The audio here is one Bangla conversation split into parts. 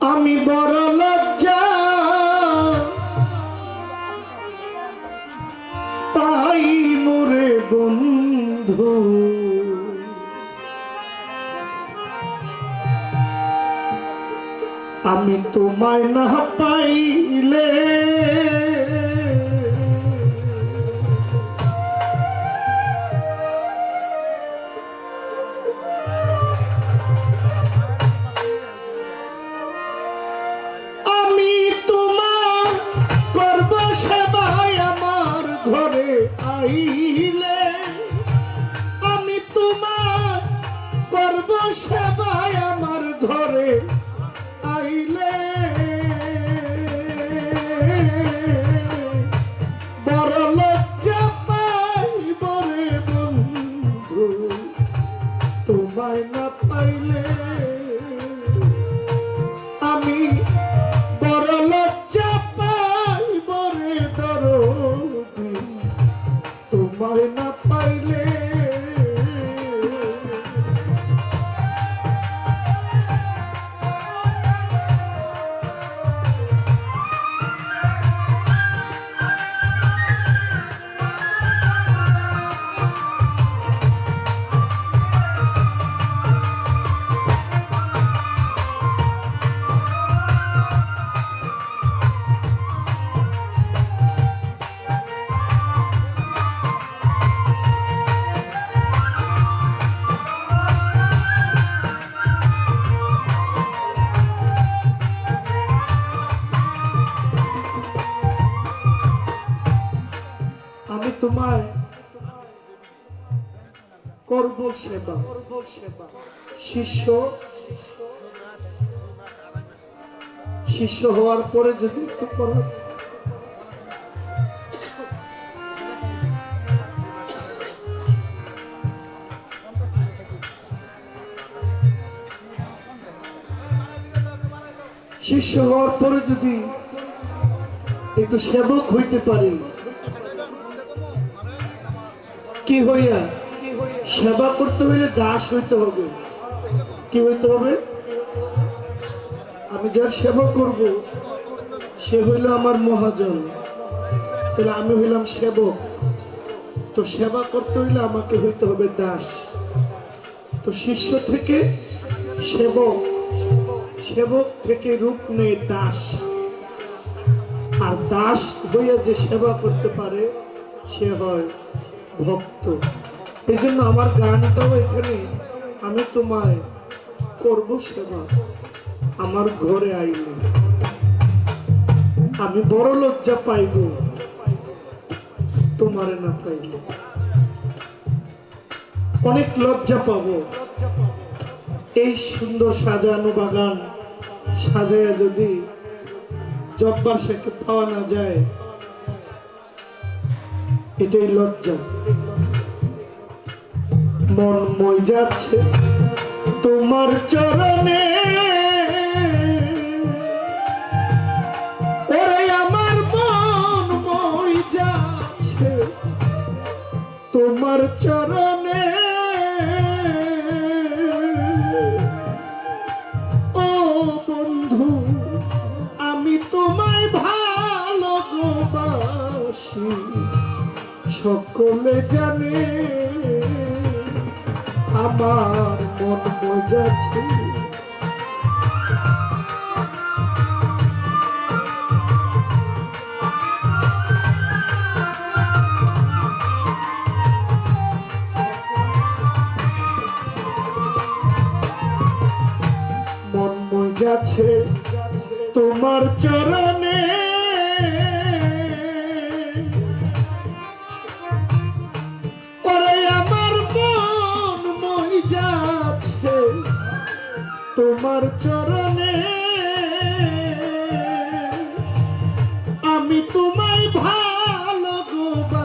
আমি বড় লজ্জা। পাই মোরে বন্ধু। আমি তোমায় না পাইলে করব সেবা শিষ্য শিষ্য হওয়ার পরে যদি একটু করো শিষ্য হওয়ার পরে যদি একটু সেবক হইতে পারি। কি হইয়া? সেবা করতে হইলে দাস হইতে হবে। কি হইতে হবে? আমি যার সেবা করব, সে হইল আমার মহাজন। তাহলে আমি হইলাম সেবক। তো সেবা করতে হইলে আমাকে হইতে হবে দাস। তো শিষ্য থেকে সেবক সেবক থেকে রূপ নেই দাস। আর দাস হইয়া যে সেবা করতে পারে, সে হয় ভক্ত। এই জন্য আমার গানটাও এখানে আমি তোমায় করব সেবা। আমার ঘরে আইলে আমি বড় লজ্জা পাইব, তোমারে না পাইলে। অনেক লজ্জা পাবো। এই সুন্দর সাজানো বাগান সাজায়া যদি জব্বার শেখে পাওয়া না যায়, এটাই লজ্জা। মন মই যাচ্ছে তোমার চরণে। ওরে আমার মন মই যাচ্ছে তোমার চরণে। মন মন বোঝাচ্ছে তোমার চরণে। তোমার চরণে। আমি তোমায় ভালোবাসি।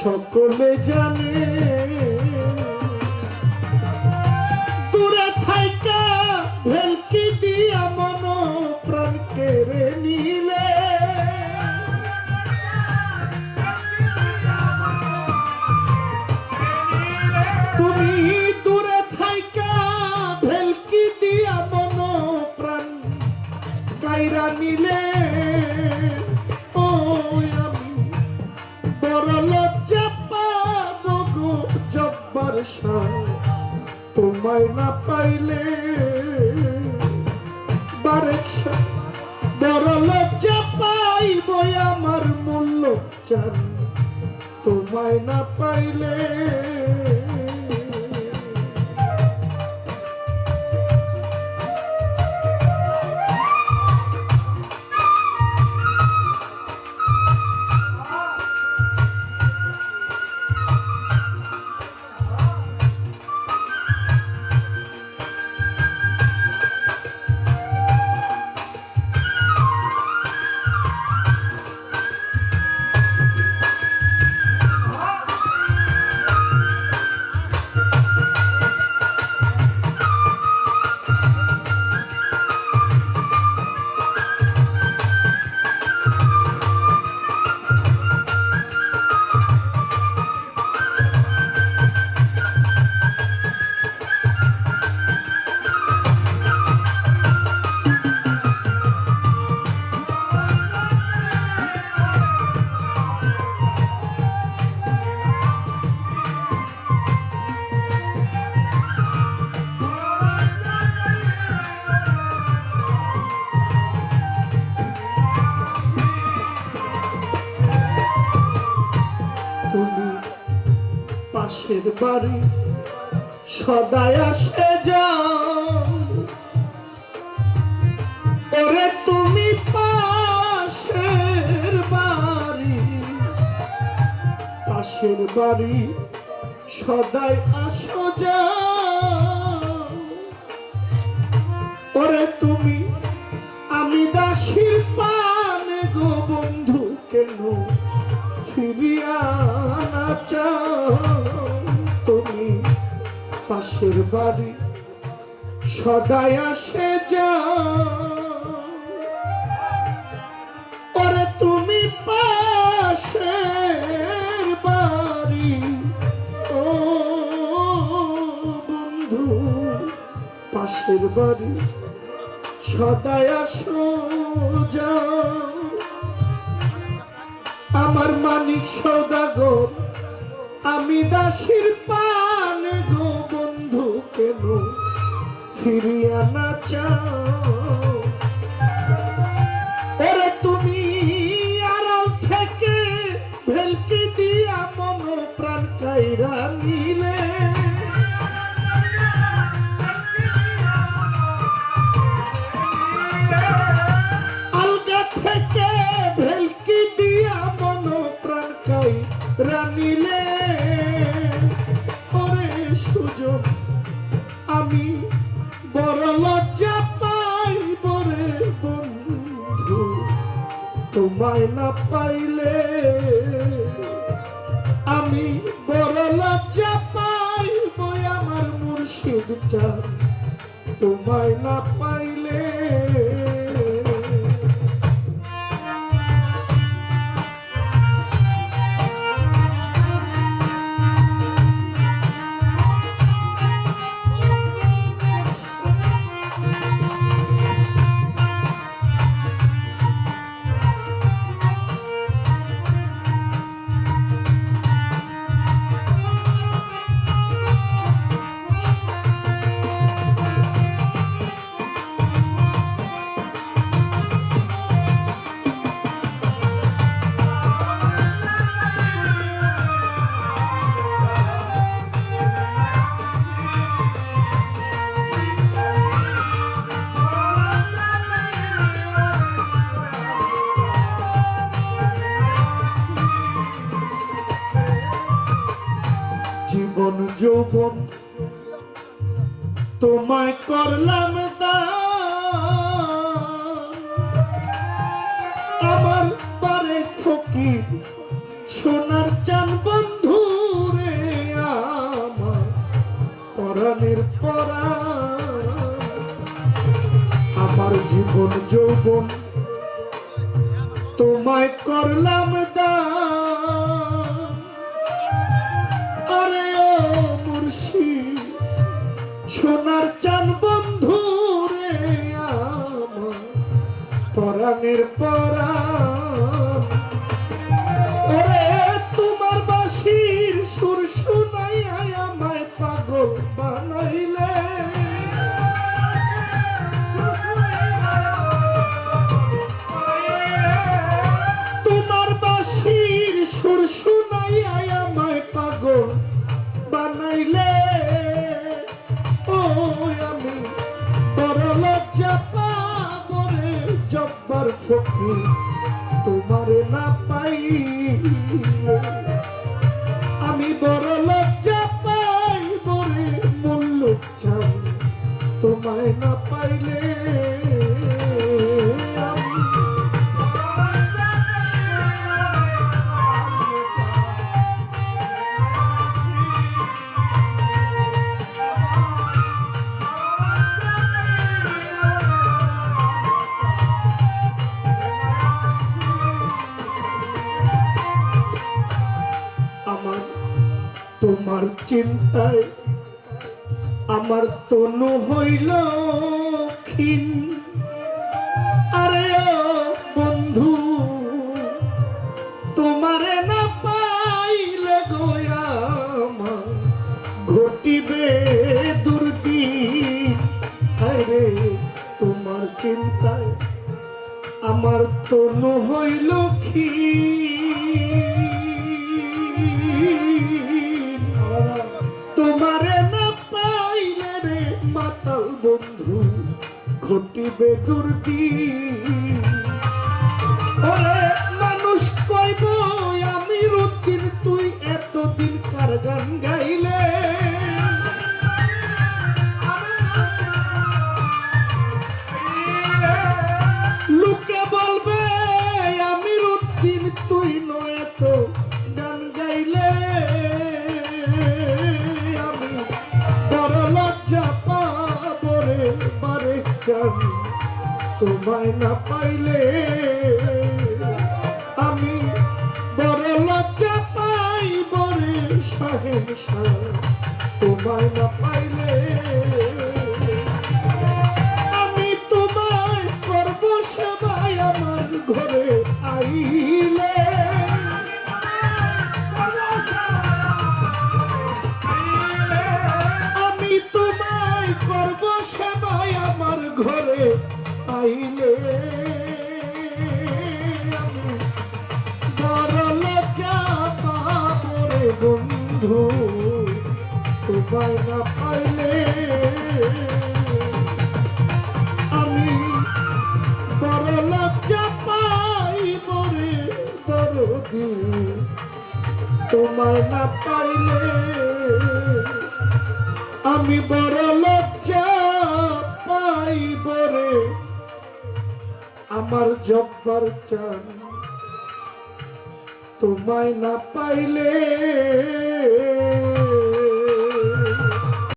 সকলে জানে মাইরা নিলে ও আমি বড় লজ্জা পাবো গো জব্বার তোমায় না পাইলে বারেক বড় লজ্জা পাইব আমার মূল্য চান তোমায় না পাইলে বাড়ি সদাই আসে যাও। ওরে তুমি পাশের বাড়ি পাশের বাড়ি সদাই আসো যাও। ওরে তুমি, আমি দাসীর পানে গো বন্ধু, কেন ফিরিয়া না চাও? পাশের বাড়ি সদাই আসে যাও ওরে তুমি পাশের বাড়ি। ও বন্ধু, পাশের বাড়ি সদাই আসো যাও আমার মানিক সদাগর, আমি দাসির পানে কেন ফিরিয়া না চাও। পাইলে আমি বড় লজ্জা পাই বই আমার মুর্শিদ চাই তোমায় না পাইলে যৌবন তোমায় করলাম। আমার পারে ফকির সোনার চান বন্ধু রে আমার পরাণের পরা। আমার জীবন যৌবন তোমায় করলাম দান প্রাণের পরা ওরে, তোমার বাসির সুর শুনাই আমায় পাগল বানাইলে। তোমার বাসির সুর শুনাই আমায় পাগল বানাইলে। ও আমি বড় লজ্জা সখী তোমারে না পাই আমি বড় লজ্জা পাই বলে মূল লজ্জা তোমায় না পাইলে চিন্তায় আমার তনু হইল ক্ষীণ। আরে বন্ধু, তোমারে না পাইলে গোয়া ঘটিবে দুর্দিন আরে তোমার চিন্তায় আমার তনু হইল ক্ষীণ। ঘটিবে দুর্দিন ওরে মানুষ কইব আমি তুই এতদিন কার গান তোমায় না পাইলে আমি বড় লজ্জা পাই বরে সাহেব। তোমায় না পাইলে তোমায় না পাইলে আমি বড় লজ্জা পাইব রে। আমার জব্বার চান তোমায় না পাইলে